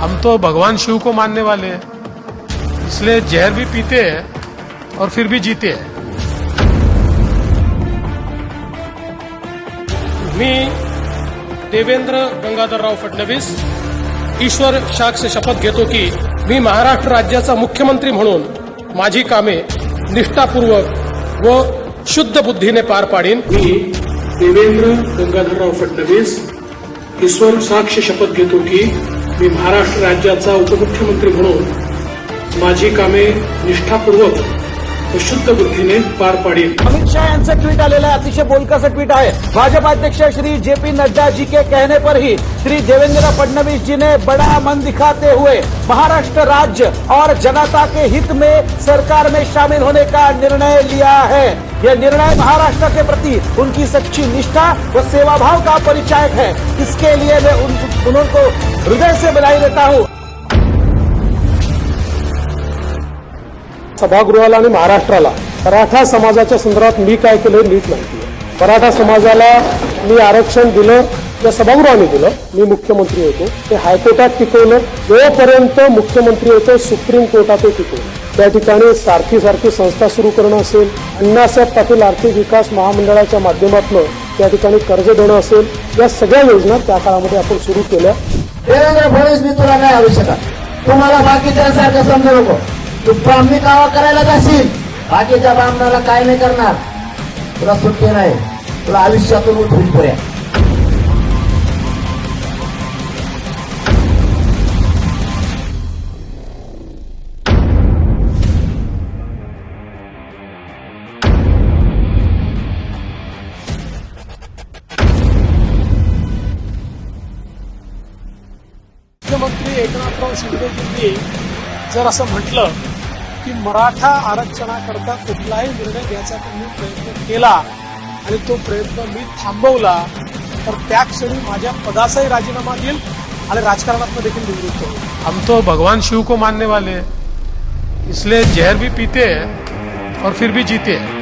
हम तो भगवान शिव को मानने वाले हैं। इसलिए जहर भी पीते हैं और फिर भी जीते हैं। मी देवेंद्र गंगाधरराव फडणवीस ईश्वर साक्ष शपथ घेतो की मी महाराष्ट्र राज्याचा मुख्यमंत्री म्हणून माझी कामे निष्ठापूर्वक व शुद्ध बुद्धीने पार पाडीन. मी देवेंद्र गंगाधरराव फडणवीस ईश्वर साक्ष शपथ घेतो की मी महाराष्ट्र राज्याचा उपमुख्यमंत्री म्हणून माझी कामे निष्ठापूर्वक शुद्ध बुद्धीने पार पाडीन. अमित शाह ट्विट आलेलं आहे. अतिशय आहे. भाजपा अध्यक्ष श्री जेपी नड्डा जी के कहने पर ही श्री देवेंद्र फडणवीस जी ने बड़ा मन दिखाते हुए महाराष्ट्र राज्य और जनता के हित में सरकार में शामिल होने का निर्णय लिया है. यह निर्णय महाराष्ट्र के प्रति उनकी सच्ची निष्ठा व सेवाभाव का परिचायक है. इसके लिए मैं उन, उनको हृदय से बधाई देता हूं। सभागृहाला आणि महाराष्ट्राला मराठा समाजाच्या संदर्भात मी काय केलं नीट माहिती आहे. मराठा समाजाला मी आरक्षण दिलं या सभागृहाने दिलं. मी मुख्यमंत्री होतो. ते हायकोर्टात टिकवलं. जोपर्यंत मुख्यमंत्री होतो सुप्रीम कोर्टात टिकवलं. त्या ठिकाणी सारखी सारखी संस्था सुरू करणं असेल अण्णासाहेब पाटील आर्थिक विकास महामंडळाच्या माध्यमातून त्या ठिकाणी कर्ज देणं असेल या सगळ्या योजना त्या काळामध्ये आपण सुरू केल्या. देवेंद्र फडणवीस मी तुला नाही हरू शकत तुम्हाला बाकीच्यासारखं समजू नको. तू ब्राह्मी कावा करायला जाशील. बाकीच्या ब्राह्मणाला काय नाही करणार. तुला सुट्टी नाही. तुला आयुष्यातून उठून पुऱ्या. मुख्यमंत्री एकनाथराव शिंदेजींनी जर असं म्हटलं की मराठा आरक्षणाकरता कुठलाही निर्णय घ्यायचा मी प्रयत्न केला आणि तो प्रयत्न मी थांबवला तर त्या क्षणी माझ्या पदाचाही राजीनामा देईल आणि राजकारणात देखील निवृत्त होईल हम तो भगवान शिव को मानने वाले इसलिए जहर भी पीते और फिर भी जीते हैं।